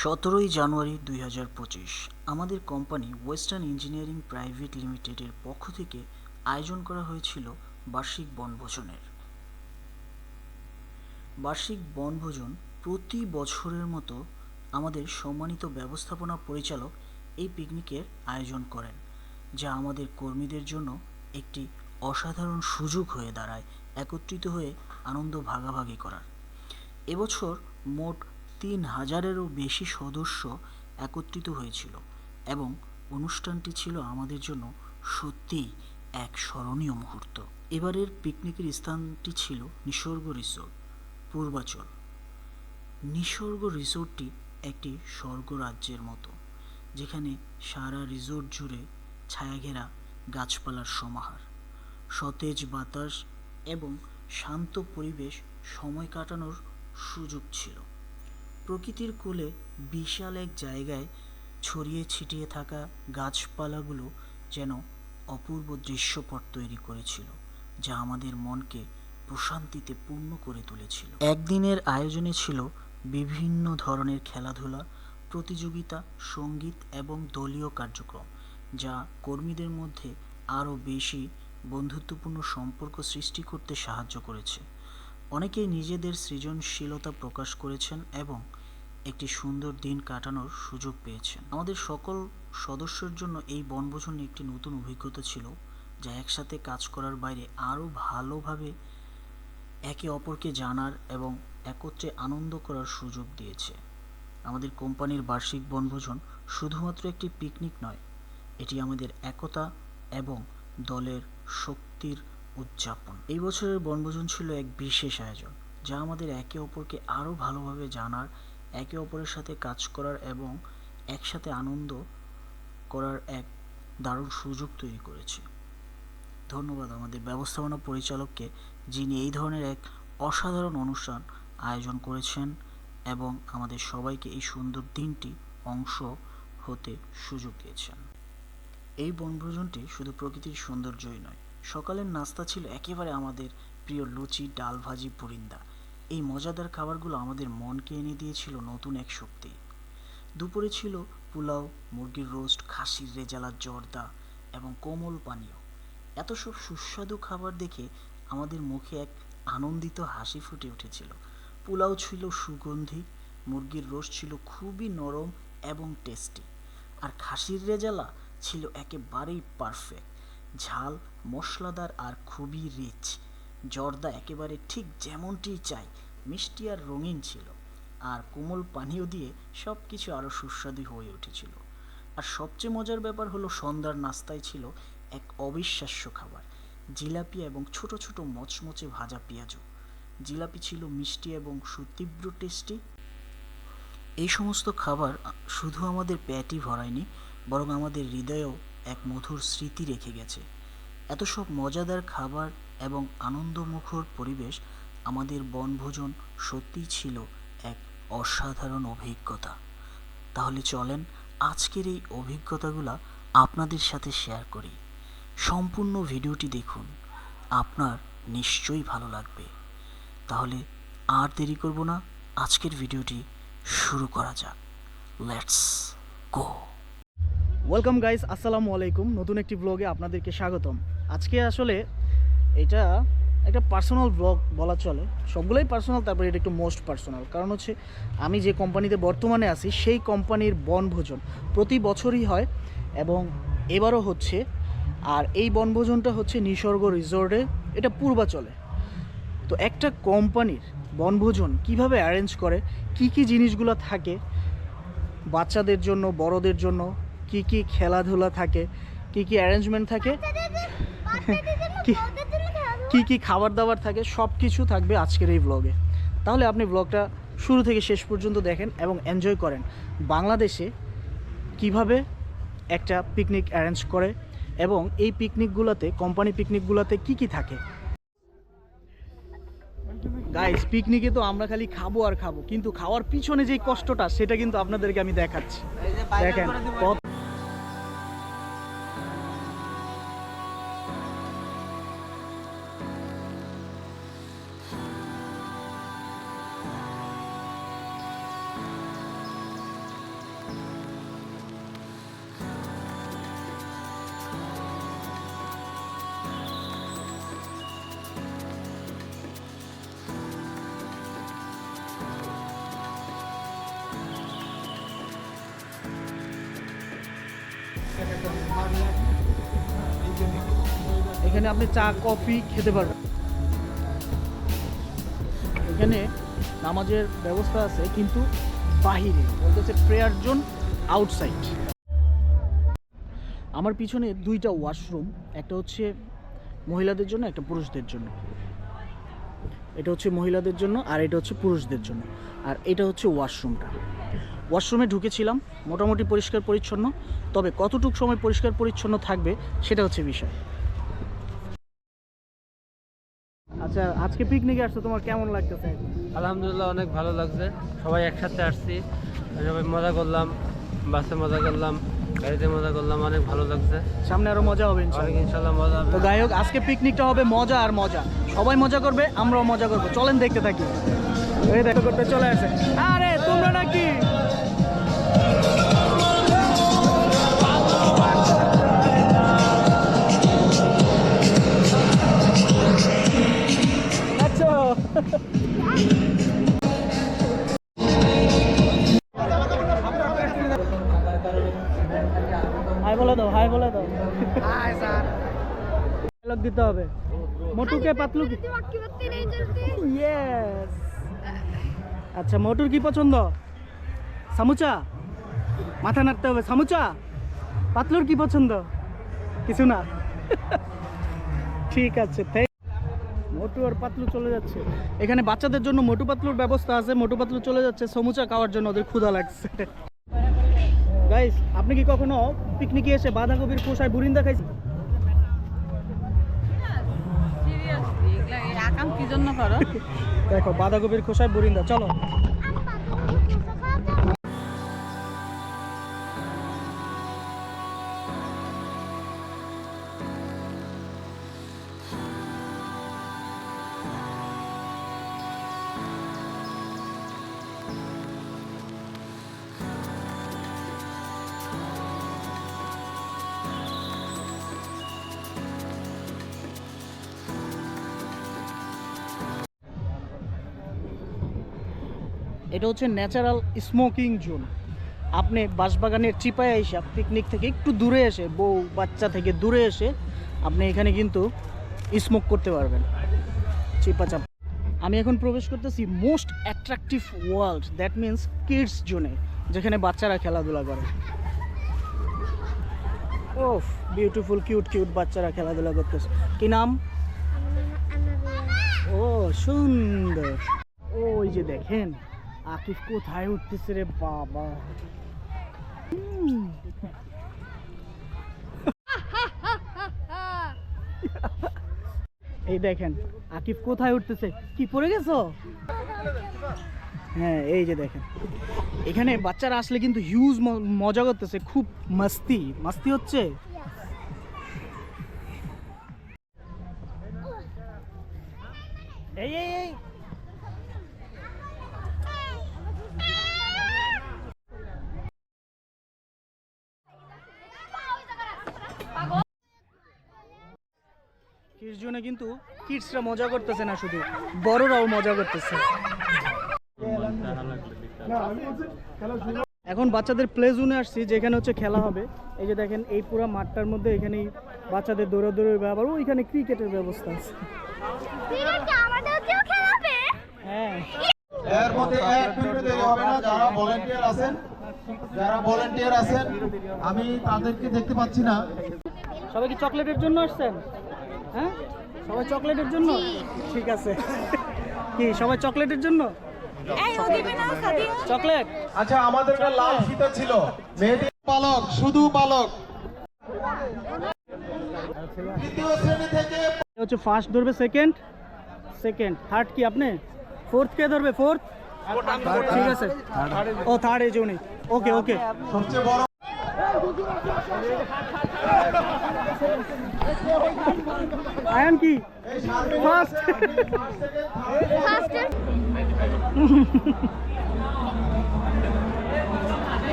সতেরোই জানুয়ারি দুই হাজার পঁচিশ, আমাদের কোম্পানি ওয়েস্টার্ন ইঞ্জিনিয়ারিং প্রাইভেট লিমিটেডের পক্ষ থেকে আয়োজন করা হয়েছিল বার্ষিক বনভোজনের। বার্ষিক বনভোজন প্রতি বছরের মতো আমাদের সম্মানিত ব্যবস্থাপনা পরিচালক এই পিকনিকের আয়োজন করেন, যা আমাদের কর্মীদের জন্য একটি অসাধারণ সুযোগ হয়ে দাঁড়ায়, একত্রিত হয়ে আনন্দ ভাগাভাগি করার। এবছর মোট তিন হাজারেরও বেশি সদস্য একত্রিত হয়েছিল এবং অনুষ্ঠানটি ছিল আমাদের জন্য সত্যিই এক স্মরণীয় মুহূর্ত। এবারের পিকনিকের স্থানটি ছিল নিসর্গ রিসোর্ট, পূর্বাচল। নিসর্গ রিসোর্টটি একটি স্বর্গরাজ্যের মতো, যেখানে সারা রিসোর্ট জুড়ে ছায়াঘেরা গাছপালার সমাহার, সতেজ বাতাস এবং শান্ত পরিবেশ সময় কাটানোর সুযোগ ছিল। প্রকৃতির কোলে বিশাল এক জায়গায় ছড়িয়ে ছিটিয়ে থাকা গাছপালাগুলো যেন অপূর্ব দৃশ্যপট তৈরি করেছিল, যা আমাদের মনকে প্রশান্তিতে পূর্ণ করে তুলেছিল। একদিনের আয়োজনে ছিল বিভিন্ন ধরনের খেলাধুলা, প্রতিযোগিতা, সংগীত এবং দলীয় কার্যক্রম, যা কর্মীদের মধ্যে আরও বেশি বন্ধুত্বপূর্ণ সম্পর্ক সৃষ্টি করতে সাহায্য করেছে। অনেকেই নিজেদের সৃজনশীলতা প্রকাশ করেছেন এবং একটি সুন্দর দিন কাটানোর সুযোগ পেয়েছেন। আমাদের সকল সদস্যের জন্য এই বনভোজন একটি নতুন অভিজ্ঞতা ছিল, যা একসাথে কাজ করার বাইরে আরও ভালোভাবে একে অপরকে জানার এবং একত্রে আনন্দ করার সুযোগ দিয়েছে। আমাদের কোম্পানির বার্ষিক বনভোজন শুধুমাত্র একটি পিকনিক নয়, এটি আমাদের একতা এবং দলের শক্তির উদযাপন। এই বছরের বনভোজন ছিল এক বিশেষ আয়োজন, যা আমাদের একে অপরকে আরও ভালোভাবে জানার একে অপরের সাথে কাজ করার এবং একসাথে আনন্দ করার এক দারুণ সুযোগ তৈরি করেছে। ধন্যবাদ আমাদের ব্যবস্থাপনা পরিচালককে, যিনি এই ধরনের এক অসাধারণ অনুষ্ঠান আয়োজন করেছেন এবং আমাদের সবাইকে এই সুন্দর দিনটি অংশ হতে সুযোগ দিয়েছেন। এই বনভোজনটি শুধু প্রকৃতির সৌন্দর্যই নয়, সকালের নাস্তা ছিল একেবারে আমাদের প্রিয় লুচি, ডাল ভাজি, পুরিন্দা। এই মজাদার খাবারগুলো আমাদের মনকে এনে দিয়েছিল নতুন এক শক্তি। দুপুরে ছিল পোলাও, মুরগির রোস্ট, খাসির রেজালা, জর্দা এবং কোমল পানীয়। এত সব সুস্বাদু খাবার দেখে আমাদের মুখে এক আনন্দিত হাসি ফুটে উঠেছিল। পোলাও ছিল সুগন্ধি, মুরগির রোস্ট ছিল খুবই নরম এবং টেস্টি আর খাসির রেজালা ছিল একেবারেই পারফেক্ট, ঝাল, মশলাদার আর খুবই রিচ জর্দা একেবারে ঠিক যেমনটি চাই, মিষ্টি আর রঙিন ছিল। আর কোমল পানীয় দিয়ে সব কিছু আরও সুস্বাদু হয়ে উঠেছিল। আর সবচেয়ে মজার ব্যাপার হলো, সন্ধ্যার নাস্তায় ছিল এক অবিশ্বাস্য খাবার, জিলাপি এবং ছোট ছোট মচমচে ভাজা পেঁয়াজু। জিলাপি ছিল মিষ্টি এবং সুতীব্র টেস্টি। এই সমস্ত খাবার শুধু আমাদের পেটই ভরায়নি, বরং আমাদের হৃদয়েও এক মধুর স্মৃতি রেখে গেছে। এত সব মজাদার খাবার এবং আনন্দমুখর পরিবেশ আমাদের বনভোজন সত্যিই ছিল এক অসাধারণ অভিজ্ঞতা। তাহলে চলেন আজকের এই অভিজ্ঞতাগুলো আপনাদের সাথে শেয়ার করি। সম্পূর্ণ ভিডিওটি দেখুন, আপনার নিশ্চয়ই ভালো লাগবে। তাহলে আর দেরি করব না, আজকের ভিডিওটি শুরু করা যাক। লেটস গো ওয়েলকাম গাইস আসসালামু আলাইকুম। নতুন একটি ব্লগে আপনাদেরকে স্বাগতম। আজকে আসলে এটা একটা পার্সোনাল ব্লগ বলা চলে। সবগুলোই পার্সোনাল তারপরে এটা একটু মোস্ট পার্সোনাল কারণ হচ্ছে আমি যে কোম্পানিতে বর্তমানে আছি সেই কোম্পানির বনভোজন প্রতি বছরই হয় এবং এবারও হচ্ছে। আর এই বনভোজনটা হচ্ছে নিসর্গ রিসোর্টে এটা পূর্বাচলে। তো একটা কোম্পানির বনভোজন কীভাবে অ্যারেঞ্জ করে কি কি জিনিসগুলো থাকে বাচ্চাদের জন্য বড়দের জন্য কি কি খেলাধুলা থাকে কি কি অ্যারেঞ্জমেন্ট থাকে? কি কি কি খাবার দাবার থাকে সব কিছু থাকবে আজকের এই ব্লগে তাহলে আপনি ব্লগটা শুরু থেকে শেষ পর্যন্ত দেখেন এবং এনজয় করেন। বাংলাদেশে কীভাবে একটা পিকনিক অ্যারেঞ্জ করে এবং এই পিকনিকগুলোতে কোম্পানি পিকনিকগুলোতে কি কি থাকে? গাইস পিকনিকে তো আমরা খালি খাব আর খাব কিন্তু খাওয়ার পিছনে যে কষ্টটা সেটা কিন্তু আপনাদেরকে আমি দেখাচ্ছি। দেখেন কত এখানে আপনি চা, কফি খেতে পারবেন। এখানে নামাজের ব্যবস্থা আছে, কিন্তু বাহিরে, বলতেছে প্রেয়ার জোন আউটসাইড আমার পিছনে দুইটা ওয়াশরুম একটা হচ্ছে মহিলাদের জন্য, একটা পুরুষদের জন্য। এটা হচ্ছে মহিলাদের জন্য আর এটা হচ্ছে পুরুষদের জন্য। আর এটা হচ্ছে ওয়াশরুমটা ওয়াশরুমে ঢুকেছিলাম মোটামুটি পরিষ্কার পরিচ্ছন্ন তবে কতটুক সময় পরিষ্কার পরিচ্ছন্ন থাকবে সেটা হচ্ছে বিষয়। আচ্ছা আজকে পিকনিকে আসছো তোমার কেমন লাগতেছে? আলহামদুলিল্লাহ অনেক ভালো লাগছে। সবাই একসাথে আসছি সবাই মজা করলাম বাসে মজা করলাম গাড়িতে মজা করলাম অনেক ভালো লাগছে। সামনে আরও মজা হবে ইনশাআল্লাহ ইনশাল্লাহ মজা হবে। তো যাই হোক আজকে পিকনিকটা হবে মজা আর মজা। সবাই মজা করবে আমরাও মজা করব। চলেন দেখতে থাকি। এই দেখো করতে চলে আসে। আরে তোমরা নাকি? দিতে হবে। মোটুকে পাতলু ইয়েস আচ্ছা মোটুর কি পছন্দ? সামুচা? মাথা নাড়তে হবে। সামুচা? পাতলুর কি পছন্দ? কিছু না। ঠিক আছে থ্যাংক মোটু আর পাতলু চলে যাচ্ছে। এখানে বাচ্চাদের জন্য মোটু পাতলুর ব্যবস্থা আছে। মোটু পাতলু চলে যাচ্ছে। সমুচা খাওয়ার জন্য ওদের ক্ষুধা লাগছে। গাইস আপনি কি কখনো পিকনিকে এসে বাঁধাকপির খোসায় বুরিন্দা খাইছেন? কি জন্য করো? দেখো বাঁধাকপির খোসায় বুরিন্দা চলো। এটা হচ্ছে ন্যাচারাল স্মোকিং জোন আপনি বাঁশবাগানের চিপায় এসে পিকনিক থেকে একটু দূরে এসে বউ বাচ্চা থেকে দূরে এসে আপনি এখানে কিন্তু স্মোক করতে পারবেন। চিপা চাপ। আমি এখন প্রবেশ করতেছি most attractive world that means kids জোনে যেখানে বাচ্চারা খেলাধুলা করে। ওফ বিউটিফুল কিউট কিউট বাচ্চারা খেলাধুলা করতেছে। কি নাম? ও সুন্দর। ওই যে দেখেন। আকিফ কোথায় উঠতেছে রে বাবা? এই দেখেন, আকিফ কোথায় উঠতেছে? কি পড়ে গেছো? হ্যাঁ এই যে দেখেন। এখানে বাচ্চারা আসলে কিন্তু হিউজ মজা করতেছে, খুব মাস্তি। মাস্তি হচ্ছে? এই এই এই। কিডস জোনে কিন্তু কিডসরা মজা করতেছে না শুধু বড়রাও মজা করতেছে। এখন বাচ্চাদের প্লে জোনে আসছি যেখানে হচ্ছে খেলা হবে। এই যে দেখেন এই পুরো মাঠটার মধ্যে এখানেই বাচ্চাদের দৌড়াদৌড়ি হবে আবার ওইখানে ক্রিকেটের ব্যবস্থা আছে। হ্যাঁ। এর মধ্যে এক মিনিট দেরি হবে না যারা ভলেন্টিয়ার আছেন যারা ভলেন্টিয়ার আছেন আমি তাদেরকে দেখতে পাচ্ছি না। সবাই কি চকলেটের জন্য আসছেন? হ্যাঁ? সবাই চকলেটের জন্য? ঠিক আছে। কি সবাই চকলেটের জন্য? চকলেট? আচ্ছা আমাদের লাল ফিতা ছিল। মেয়েদের পালক শুধু পালক। তৃতীয় শ্রেণি থেকে হচ্ছে ফার্স্ট ধরবে সেকেন্ড সেকেন্ড থার্ড কি আপনি? ফোর্থ কে ধরবে? ফোর্থ ঠিক আছে। ও থার্ড এই উনি। ওকে ওকে সবচেয়ে বড় আয়ান কি? ফার্স্ট ফার্স্টে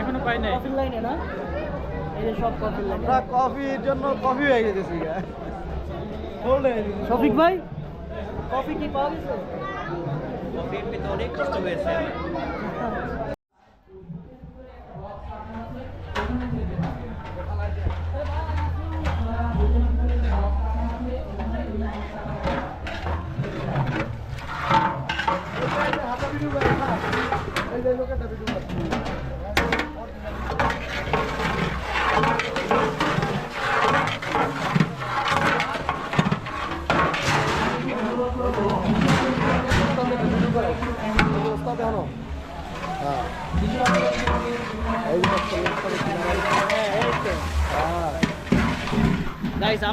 এখনও পাই নাই। কফির লাইনে না? এই যে সব কফির লাইন কফির জন্য কফি হয়ে গেছে শফিক ভাই কফি কি পাওয়া গেছে গাইস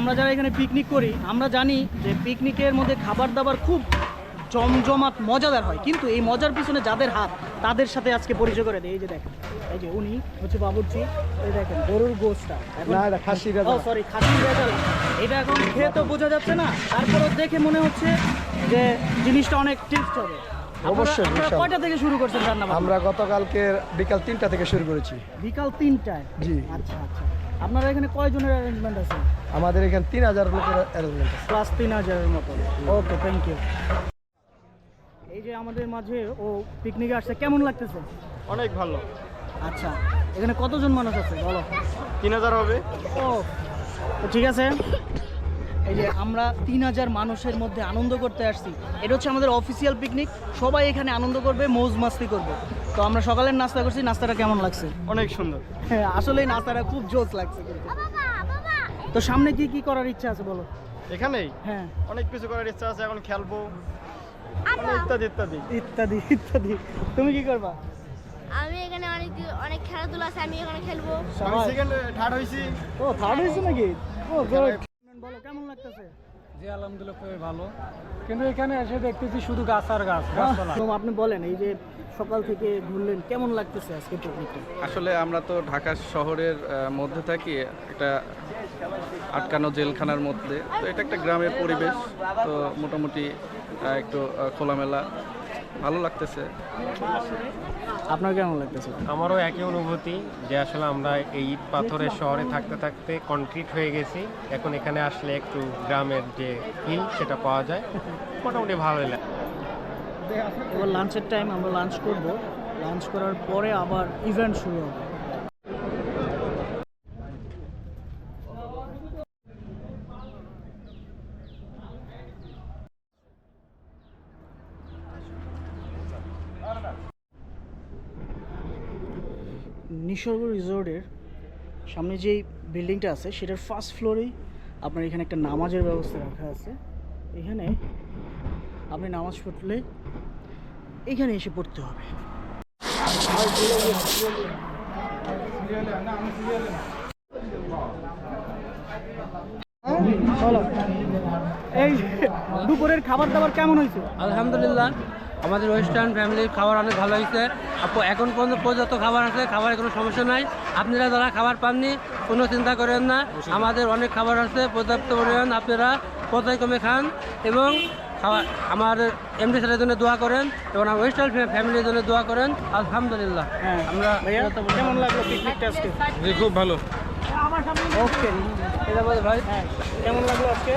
আমরা যারা এখানে পিকনিক করি আমরা জানি যে পিকনিকের মধ্যে খাবার দাবার খুব জমজমাট মজাদার হয়। কিন্তু এই মজার পিছনে যাদের হাত তাদের সাথে আজকে পরিচয় করে দেয় এই যে দেখেন এই যে উনি হচ্ছে বাবুর্চি এই দেখেন গরুর গোসটা সরি খাসি রেজালা এটা এখন খেয়ে তো বোঝা যাচ্ছে না। তারপরে দেখে মনে হচ্ছে যে জিনিসটা অনেক টেস্ট হবে। অবশ্যই, কয়টা থেকে শুরু করছেন রান্না বান্না? আমরা গতকালকে বিকাল তিনটা থেকে শুরু করেছি। বিকাল তিনটায়? জি। আচ্ছা আচ্ছা। আপনারা এখানে কয়জনের অ্যারেঞ্জমেন্ট আছে? আমাদের এখানে তিন হাজার লোকের অ্যারেঞ্জমেন্ট আছে। প্লাস তিন হাজারের মতো ওকে থ্যাংক ইউ এই যে আমাদের মাঝে ও পিকনিকে আসছে কেমন লাগতেছে? অনেক ভালো। আচ্ছা এখানে কতজন মানুষ আছে বলো? তিন হাজার হবে। ও তো ঠিক আছে। এই যে আমরা তিন হাজার মানুষের মধ্যে আনন্দ করতে আসছি। এটা হচ্ছে আমাদের অফিসিয়াল পিকনিক সবাই এখানে আনন্দ করবে মৌজ মাস্তি করবে। তো আমরা সকালের নাস্তা করছি নাস্তাটা কেমন লাগছে? অনেক সুন্দর। হ্যাঁ আসলে নাস্তাটা খুব জোস লাগছে কিন্তু। বাবা বাবা তো সামনে কি কি করার ইচ্ছা আছে বলো? এখানেই? হ্যাঁ। অনেক কিছু করার ইচ্ছা আছে এখন খেলব। মানে ইত্যাদি ইত্যাদি। ইত্যাদি ইত্যাদি। তুমি কি করবা? আমি এখানে অনেক অনেক খেলাধুলা আছে আমি এখানে খেলব। আমি সেকেন্ড থার্ড হয়েছি ও থার্ড হয়েছে নাকি? ও গুড বলো কেমন লাগতেছে? জি আলহামদুলিল্লাহ খুবই ভালো। কিন্তু এখানে এসে দেখতেছি শুধু গাছ আর গাছ গাছপালা। আপনি বলেন এই যে সকাল থেকে ঘুরলেন কেমন লাগতেছে আজকে আসলে আমরা তো ঢাকা শহরের মধ্যে থাকি একটা আটকানো জেলখানার মধ্যে। তো এটা একটা গ্রামের পরিবেশ তো মোটামুটি আহ, একটু আহ, খোলামেলা। ভালো লাগতেছে। আপনার কেমন লাগতেছে? আমারও একই অনুভূতি যে আসলে আমরা এই ইট পাথরের শহরে থাকতে থাকতে কনক্রিট হয়ে গেছি। এখন এখানে আসলে একটু গ্রামের যে ফিল সেটা পাওয়া যায়। মোটামুটি ভালোই লাগে। এবার লাঞ্চের টাইম আমরা লাঞ্চ করব। লাঞ্চ করার পরে আবার ইভেন্ট শুরু হবে। নিসর্গ রিসোর্টের সামনে যেই বিল্ডিংটা আছে সেটার ফার্স্ট ফ্লোরেই আপনার এখানে একটা নামাজের ব্যবস্থা রাখা আছে। এখানে আপনি নামাজ পড়লে এখানে এসে পড়তে হবে। এই দুপুরের খাবার দাবার কেমন হয়েছে? আলহামদুলিল্লাহ। আমাদের ওয়েস্টার্ন ফ্যামিলির খাবার অনেক ভালো হয়েছে। আপু এখন পর্যন্ত পর্যাপ্ত খাবার আছে খাবারের কোনো সমস্যা নাই। আপনারা যারা খাবার পাননি কোনো চিন্তা করেন না। আমাদের অনেক খাবার আছে পর্যাপ্ত পরিমাণ আপনারা কোথায় কমে খান এবং খাবার আমার এমডি স্যারের জন্য দোয়া করেন এবং আমার ওয়েস্টার্ন ফ্যামিলির জন্য দোয়া করেন। আলহামদুলিল্লাহ। হ্যাঁ। আমরা কেমন লাগল পিকনিকটা আজকে? খুব ভালো। ওকে ভাই। হ্যাঁ। কেমন লাগল আজকে?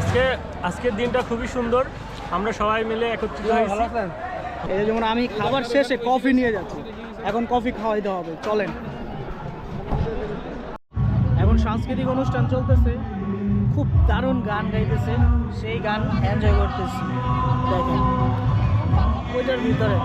আজকে আজকের দিনটা খুবই সুন্দর। আমরা সবাই মিলে একত্রিত হয়েছি। এই যেমন আমি খাবার শেষে কফি নিয়ে যাচ্ছি। এখন কফি খাওয়াইতে হবে। চলেন। এখন সাংস্কৃতিক অনুষ্ঠান চলতেছে। খুব দারুণ গান গাইতেছে। সেই গান এনজয় করতেছি। দেখেন। ওইটার ভিতরে।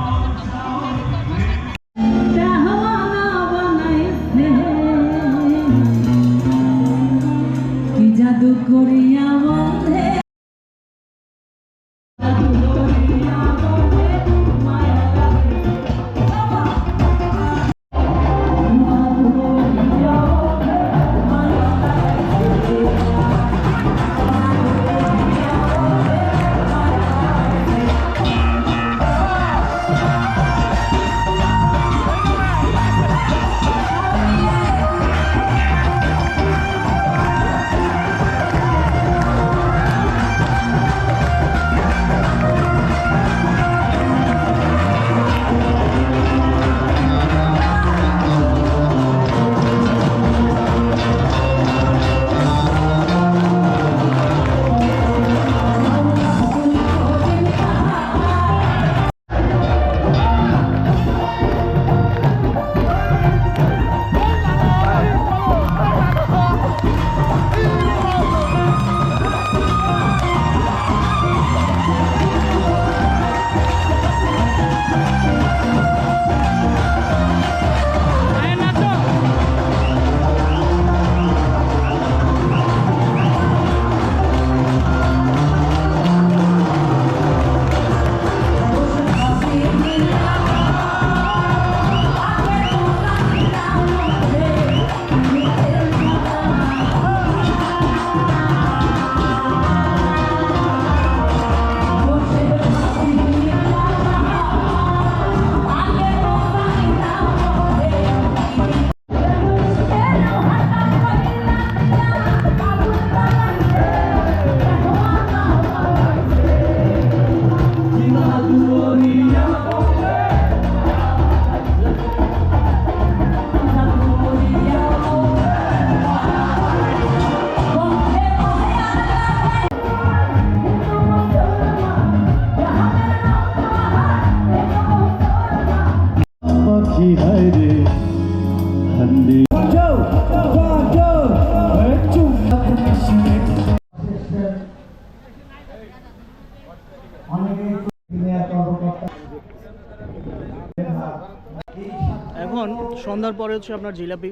সন্ধ্যার পরে হচ্ছে আপনার জিলাপি,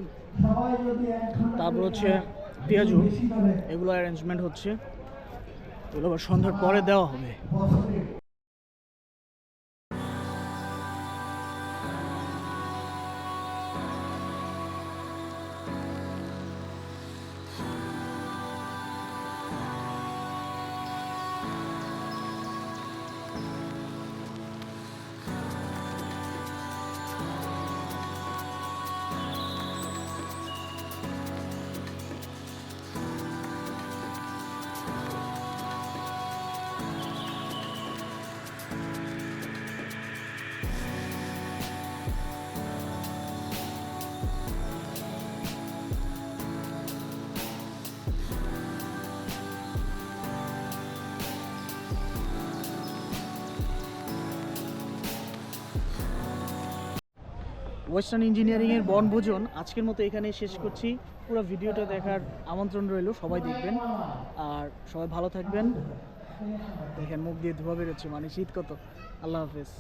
তারপর হচ্ছে পেঁয়াজু, এগুলো অ্যারেঞ্জমেন্ট হচ্ছে। এগুলো আবার সন্ধ্যার পরে দেওয়া হবে। ওয়েস্টার্ন ইঞ্জিনিয়ারিংয়ের বনভোজন আজকের মতো এখানে শেষ করছি। পুরো ভিডিওটা দেখার আমন্ত্রণ রইল, সবাই দেখবেন। আর সবাই ভালো থাকবেন। দেখেন মুখ দিয়ে ধোয়া বেরোচ্ছে মানে শীত কত। আল্লাহ হাফেজ।